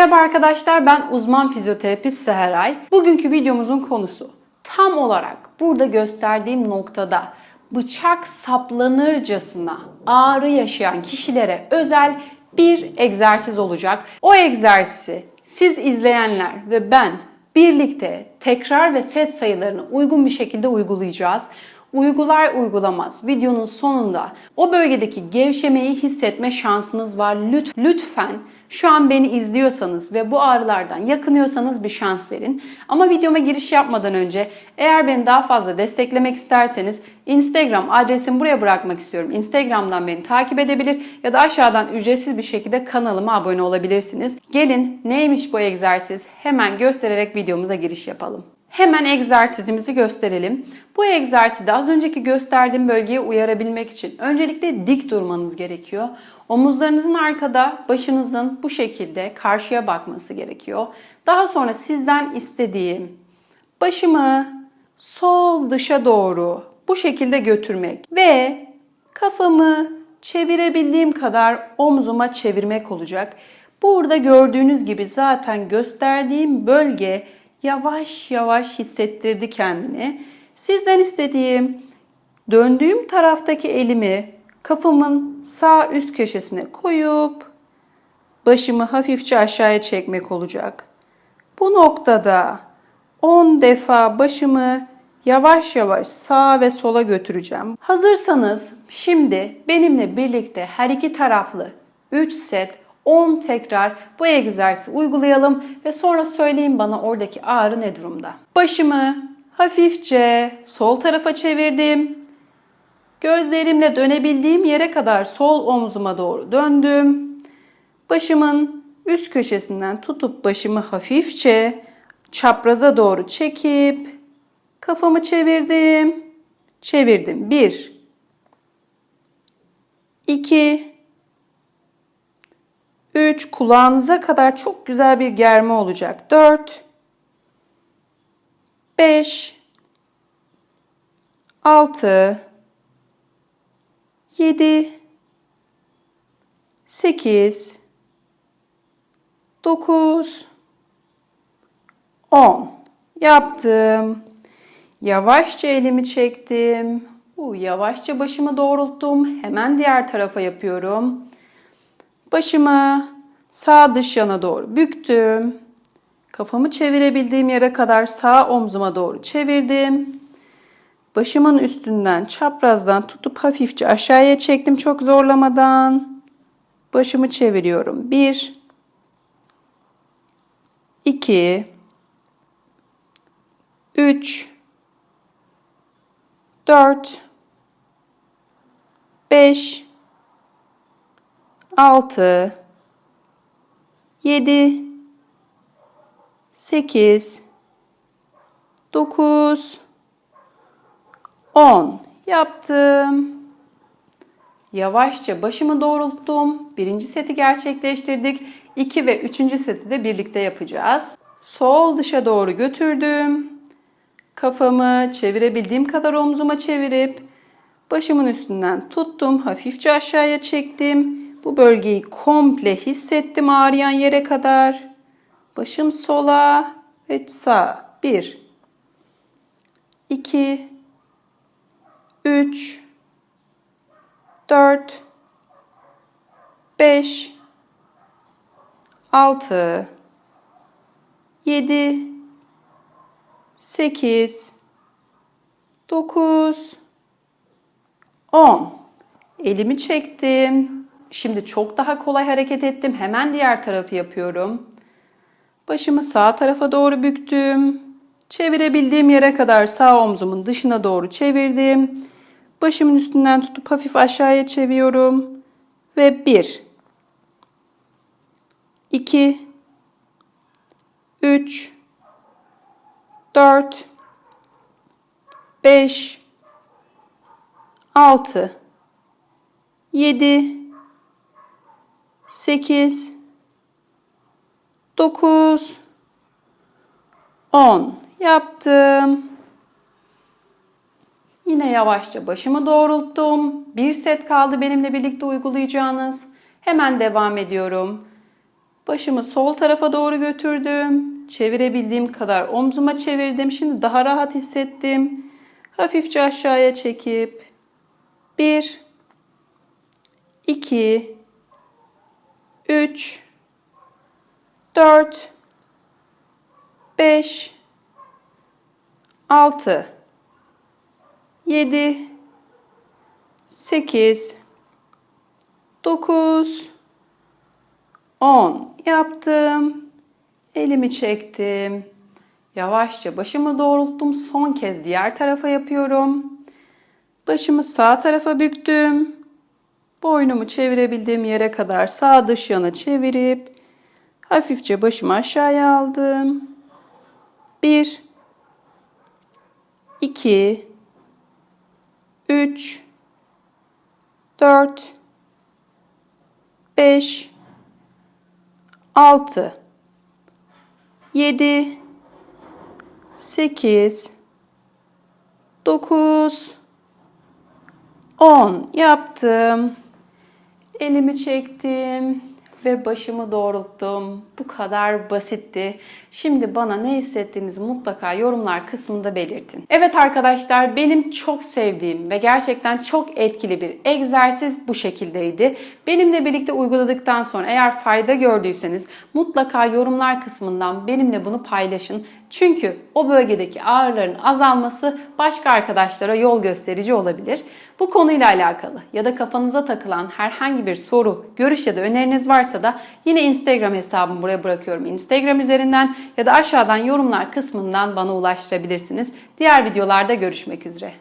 Merhaba arkadaşlar ben uzman fizyoterapist Seheray. Bugünkü videomuzun konusu tam olarak burada gösterdiğim noktada bıçak saplanırcasına ağrı yaşayan kişilere özel bir egzersiz olacak. O egzersizi siz izleyenler ve ben birlikte tekrar ve set sayılarını uygun bir şekilde uygulayacağız. Uygular uygulamaz videonun sonunda o bölgedeki gevşemeyi hissetme şansınız var. Lüt, lütfen şu an beni izliyorsanız ve bu ağrılardan yakınıyorsanız bir şans verin. Ama videoma giriş yapmadan önce eğer beni daha fazla desteklemek isterseniz Instagram adresimi buraya bırakmak istiyorum. Instagram'dan beni takip edebilir ya da aşağıdan ücretsiz bir şekilde kanalıma abone olabilirsiniz. Gelin neymiş bu egzersiz hemen göstererek videomuza giriş yapalım. Hemen egzersizimizi gösterelim. Bu egzersizde az önceki gösterdiğim bölgeye uyarabilmek için öncelikle dik durmanız gerekiyor. Omuzlarınızın arkada, başınızın bu şekilde karşıya bakması gerekiyor. Daha sonra sizden istediğim başımı sol dışa doğru bu şekilde götürmek ve kafamı çevirebildiğim kadar omzuma çevirmek olacak. Burada gördüğünüz gibi zaten gösterdiğim bölge yavaş yavaş hissettirdi kendini. Sizden istediğim döndüğüm taraftaki elimi kafamın sağ üst köşesine koyup başımı hafifçe aşağıya çekmek olacak. Bu noktada 10 defa başımı yavaş yavaş sağa ve sola götüreceğim. Hazırsanız şimdi benimle birlikte her iki taraflı 3 set 10 tekrar bu egzersizi uygulayalım ve sonra söyleyin bana oradaki ağrı ne durumda. Başımı hafifçe sol tarafa çevirdim. Gözlerimle dönebildiğim yere kadar sol omzuma doğru döndüm. Başımın üst köşesinden tutup başımı hafifçe çapraza doğru çekip kafamı çevirdim. Çevirdim. 1 2 3 kulağınıza kadar çok güzel bir germe olacak. 4 5 6 7 8 9 10 yaptım. Yavaşça elimi çektim. Uh, yavaşça başımı doğrulttum. Hemen diğer tarafa yapıyorum. Başımı sağ dış yana doğru büktüm. Kafamı çevirebildiğim yere kadar sağ omzuma doğru çevirdim. Başımın üstünden çaprazdan tutup hafifçe aşağıya çektim çok zorlamadan. Başımı çeviriyorum. 1 2 3 4 5 6 7 8 9 10 yaptım. Yavaşça başımı doğrulttum. Birinci seti gerçekleştirdik. 2 ve üçüncü seti de birlikte yapacağız. Sol dışa doğru götürdüm. Kafamı çevirebildiğim kadar omzuma çevirip başımın üstünden tuttum. Hafifçe aşağıya çektim. Bu bölgeyi komple hissettim ağrıyan yere kadar. Başım sola ve sağa. 1 2 3 4 5 6 7 8 9 10 Elimi çektim. Şimdi çok daha kolay hareket ettim. Hemen diğer tarafı yapıyorum. Başımı sağ tarafa doğru büktüm. Çevirebildiğim yere kadar sağ omzumun dışına doğru çevirdim. Başımın üstünden tutup hafif aşağıya çeviriyorum. Ve 1 2 3 4 5 6 7 8 9 10 yaptım. Yine yavaşça başımı doğrulttum. Bir set kaldı benimle birlikte uygulayacağınız. Hemen devam ediyorum. Başımı sol tarafa doğru götürdüm. Çevirebildiğim kadar omzuma çevirdim. Şimdi daha rahat hissettim. Hafifçe aşağıya çekip 1 2 3 4 5 6 7 8 9 10 yaptım. Elimi çektim. Yavaşça başımı doğrulttum. Son kez diğer tarafa yapıyorum. Başımı sağ tarafa büktüm. Boynumu çevirebildiğim yere kadar sağ dış yana çevirip hafifçe başımı aşağıya aldım. 1 2 3 4 5 6 7 8 9 10 yaptım. Elimi çektim ve başımı doğrulttum. Bu kadar basitti. Şimdi bana ne hissettiğinizi mutlaka yorumlar kısmında belirtin. Evet arkadaşlar benim çok sevdiğim ve gerçekten çok etkili bir egzersiz bu şekildeydi. Benimle birlikte uyguladıktan sonra eğer fayda gördüyseniz mutlaka yorumlar kısmından benimle bunu paylaşın. Çünkü o bölgedeki ağrıların azalması başka arkadaşlara yol gösterici olabilir. Bu konuyla alakalı ya da kafanıza takılan herhangi bir soru, görüş ya da öneriniz varsa da yine Instagram hesabımı buraya bırakıyorum. Instagram üzerinden ya da aşağıdan yorumlar kısmından bana ulaştırabilirsiniz. Diğer videolarda görüşmek üzere.